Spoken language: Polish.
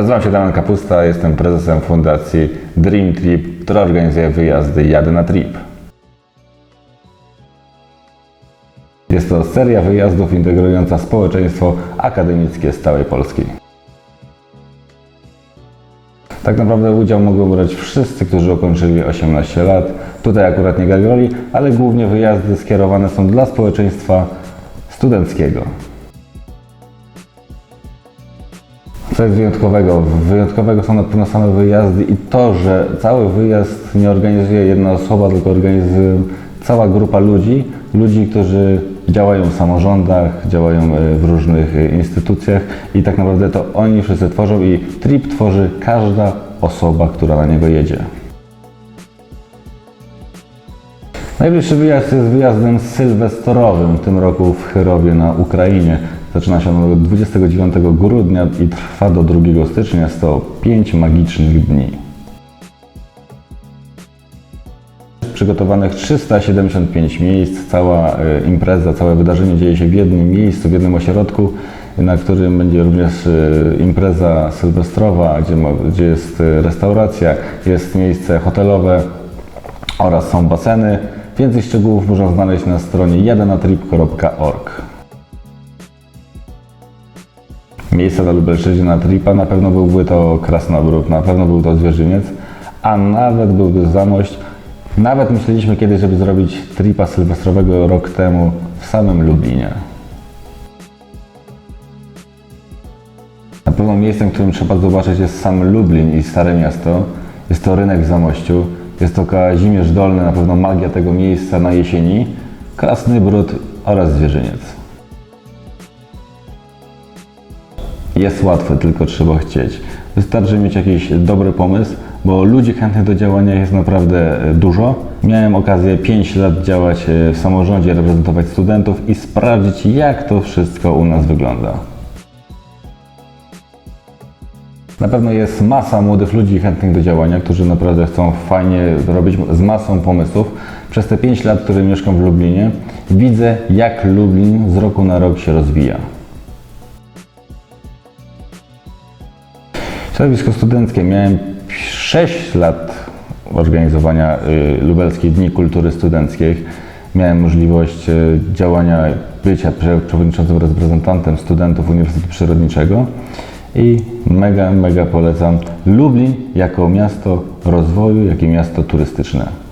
Nazywam się Damian Kapusta, jestem prezesem fundacji Dream Trip, która organizuje wyjazdy Jadę na Trip. Jest to seria wyjazdów integrująca społeczeństwo akademickie z całej Polski. Tak naprawdę udział mogą brać wszyscy, którzy ukończyli 18 lat. Tutaj akurat nie gra roli, ale głównie wyjazdy skierowane są dla społeczeństwa studenckiego. Co jest wyjątkowego? Wyjątkowego są na pewno same wyjazdy i to, że cały wyjazd nie organizuje jedna osoba, tylko organizuje cała grupa ludzi, ludzi, którzy działają w samorządach, działają e, w różnych e, instytucjach i tak naprawdę to oni wszyscy tworzą i trip tworzy każda osoba, która na niego jedzie. Najbliższy wyjazd jest wyjazdem sylwestrowym w tym roku w Chyrowie na Ukrainie. Zaczyna się on 29 grudnia i trwa do 2 stycznia. Jest to 5 magicznych dni. Przygotowanych 375 miejsc, cała e, impreza, całe wydarzenie dzieje się w jednym miejscu, w jednym ośrodku, na którym będzie również e, impreza sylwestrowa, gdzie, gdzie jest e, restauracja, jest miejsce hotelowe oraz są baseny. Więcej szczegółów można znaleźć na stronie jadenatrip.org. Miejsca na Lubelszczyźnie na tripa na pewno byłby to Krasnobród, na pewno był to Zwierzyniec, a nawet byłby Zamość. Nawet myśleliśmy kiedyś, żeby zrobić tripa sylwestrowego rok temu w samym Lublinie. Na pewno miejscem, którym trzeba zobaczyć jest sam Lublin i Stare Miasto. Jest to rynek w Zamościu. Jest to Kazimierz Dolny, na pewno magia tego miejsca na jesieni. Krasny Brud oraz Zwierzyniec. Jest łatwe, tylko trzeba chcieć. Wystarczy mieć jakiś dobry pomysł, bo ludzi chętnych do działania jest naprawdę e, dużo. Miałem okazję 5 lat działać e, w samorządzie, reprezentować studentów i sprawdzić, jak to wszystko u nas wygląda. Na pewno jest masa młodych ludzi chętnych do działania, którzy naprawdę chcą fajnie robić z masą pomysłów. Przez te 5 lat, które mieszkam w Lublinie, widzę, jak Lublin z roku na rok się rozwija. Środowisko studenckie. Miałem 6 lat organizowania y, Lubelskich Dni Kultury Studenckich. Miałem możliwość y, działania, bycia prze- przewodniczącym reprezentantem studentów Uniwersytetu Przyrodniczego i mega, mega polecam Lublin jako miasto rozwoju, jak i miasto turystyczne.